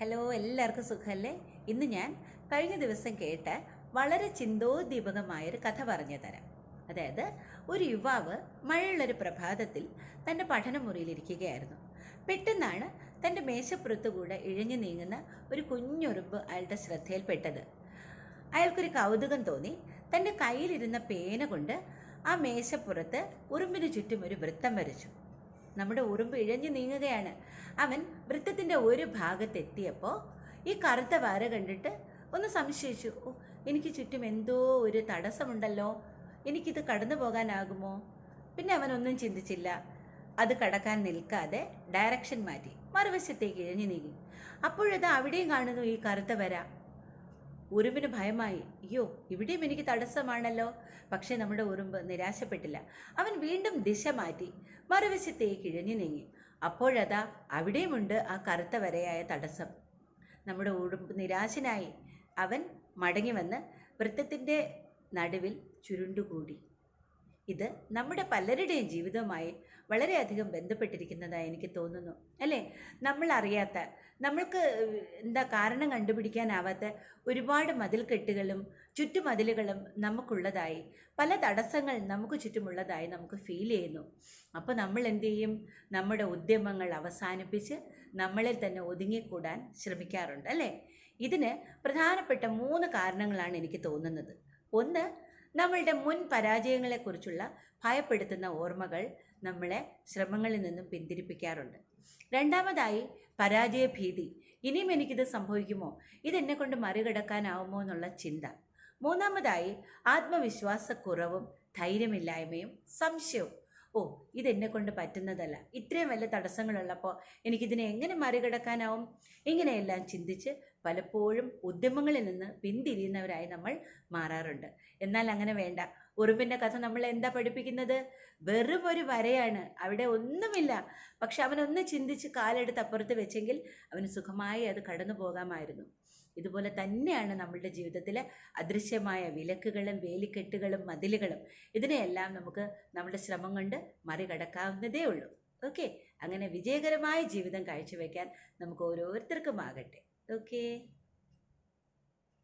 Hello എല്ലാവർക്കും സുഖമല്ലേ ഇന്ന് ഞാൻ കഴിഞ്ഞ ദിവസം കേട്ട വളരെ ചിന്തോദ്ദീപകമായൊരു കഥ പറഞ്ഞു തരാം. അതായത് ഒരു യുവാവ് മഴയുള്ളൊരു പ്രഭാതത്തിൽ തന്റെ പഠനമുറിയിലിരിക്കുകയായിരുന്നു പെട്ടെന്നാണ് തന്റെ മേശപ്പുറത്തുകൂടെ ഇഴഞ്ഞു നീങ്ങുന്ന ഒരു കുഞ്ഞുറുമ്പ് അയാളുടെ ശ്രദ്ധയിൽപ്പെട്ടത്. അയാൾക്കൊരു കൗതുകം തോന്നി. തന്റെ കയ്യിലിരുന്ന പേന കൊണ്ട് ആ മേശപ്പുറത്ത് ഉറുമ്പിന് ചുറ്റും ഒരു വൃത്തം വരച്ചു. നമ്മുടെ ഉറുമ്പ് ഇഴഞ്ഞു നീങ്ങുകയാണ്. അവൻ വൃത്തത്തിന്റെ ഒരു ഭാഗത്തെത്തിയപ്പോൾ ഈ കറുത്ത വാര കണ്ടിട്ട് ഒന്ന് സംശയിച്ചു ഓ എനിക്ക് ചുറ്റും എന്തോ ഒരു തടസ്സമുണ്ടല്ലോ. എനിക്കിത് കടന്നു പോകാനാകുമോ? പിന്നെ അവനൊന്നും ചിന്തിച്ചില്ല. അത് കടക്കാൻ നിൽക്കാതെ ഡയറക്ഷൻ മാറ്റി മറുവശത്തേക്ക് ഇഴഞ്ഞു നീങ്ങി. അപ്പോഴത് അവിടെയും കാണുന്നു ഈ കറുത്ത വര. ഉറുമ്പിന് ഭയമായി അയ്യോ ഇവിടെയും എനിക്ക് തടസ്സമാണല്ലോ. പക്ഷേ നമ്മുടെ ഉറുമ്പ് നിരാശപ്പെട്ടില്ല. അവൻ വീണ്ടും ദിശ മാറ്റി മറുവശത്തേക്ക് ഇഴഞ്ഞു നീങ്ങി. അപ്പോഴതാ അവിടെയുമുണ്ട് ആ കറുത്ത വരയായ തടസ്സം. നമ്മുടെ ഉറുമ്പ് നിരാശനായി. അവൻ മടങ്ങി വന്ന് വൃത്തത്തിന്റെ നടുവിൽ ചുരുണ്ടുകൂടി. ഇത് നമ്മുടെ പലരുടെയും ജീവിതവുമായി വളരെയധികം ബന്ധപ്പെട്ടിരിക്കുന്നതായി എനിക്ക് തോന്നുന്നു. അല്ലേ? നമ്മൾ അറിയാത്ത നമ്മൾക്ക് എന്താ കാരണം കണ്ടുപിടിക്കാനാവാത്ത ഒരുപാട് മതിൽക്കെട്ടുകളും ചുറ്റുമതിലുകളും നമുക്കുള്ളതായി പല തടസ്സങ്ങൾ നമുക്ക് ചുറ്റുമുള്ളതായി നമുക്ക് ഫീൽ ചെയ്യുന്നു. അപ്പോൾ നമ്മൾ എന്ത് ചെയ്യും? നമ്മുടെ ഉദ്യമങ്ങൾ അവസാനിപ്പിച്ച് നമ്മളിൽ തന്നെ ഒതുങ്ങിക്കൂടാൻ ശ്രമിക്കാറുണ്ട്. അല്ലേ? ഇതിന് പ്രധാനപ്പെട്ട മൂന്ന് കാരണങ്ങളാണ് എനിക്ക് തോന്നുന്നത്. ഒന്ന് നമ്മളുടെ മുൻ പരാജയങ്ങളെക്കുറിച്ചുള്ള ഭയപ്പെടുത്തുന്ന ഓർമ്മകൾ നമ്മളെ ശ്രമങ്ങളിൽ നിന്നും പിന്തിരിപ്പിക്കാറുണ്ട്. രണ്ടാമതായി പരാജയഭീതി. ഇനിയും എനിക്കിത് സംഭവിക്കുമോ? ഇതെന്നെ കൊണ്ട് മറികടക്കാനാവുമോ എന്നുള്ള ചിന്ത. മൂന്നാമതായി ആത്മവിശ്വാസക്കുറവും ധൈര്യമില്ലായ്മയും സംശയവും. ഓ ഇതെന്നെ കൊണ്ട് പറ്റുന്നതല്ല. ഇത്രയും വലിയ തടസ്സങ്ങളുള്ളപ്പോൾ എനിക്കിതിനെ എങ്ങനെ മറികടക്കാനാവും? ഇങ്ങനെയെല്ലാം ചിന്തിച്ച് പലപ്പോഴും ഉദ്യമങ്ങളിൽ നിന്ന് പിന്തിരിയുന്നവരായി നമ്മൾ മാറാറുണ്ട്. എന്നാൽ അങ്ങനെ വേണ്ട. ഉറുമ്പിന്റെ കഥ നമ്മൾ എന്താ പഠിപ്പിക്കുന്നത്? വെറും ഒരു വരയാണ്. അവിടെ ഒന്നുമില്ല. പക്ഷെ അവനൊന്ന് ചിന്തിച്ച് കാലെടുത്ത് അപ്പുറത്ത് വെച്ചെങ്കിൽ അവന് സുഖമായി അത് കടന്നു പോകാമായിരുന്നു. ഇതുപോലെ തന്നെയാണ് നമ്മളുടെ ജീവിതത്തിലെ അദൃശ്യമായ വിലക്കുകളും വേലിക്കെട്ടുകളും മതിലുകളും. ഇതിനെയെല്ലാം നമുക്ക് നമ്മുടെ ശ്രമം കൊണ്ട് മറികടക്കാവുന്നതേ ഉള്ളൂ. ഓക്കെ? അങ്ങനെ വിജയകരമായ ജീവിതം കാഴ്ചവെക്കാൻ നമുക്ക് ഓരോരുത്തർക്കും ആകട്ടെ ഓക്കേ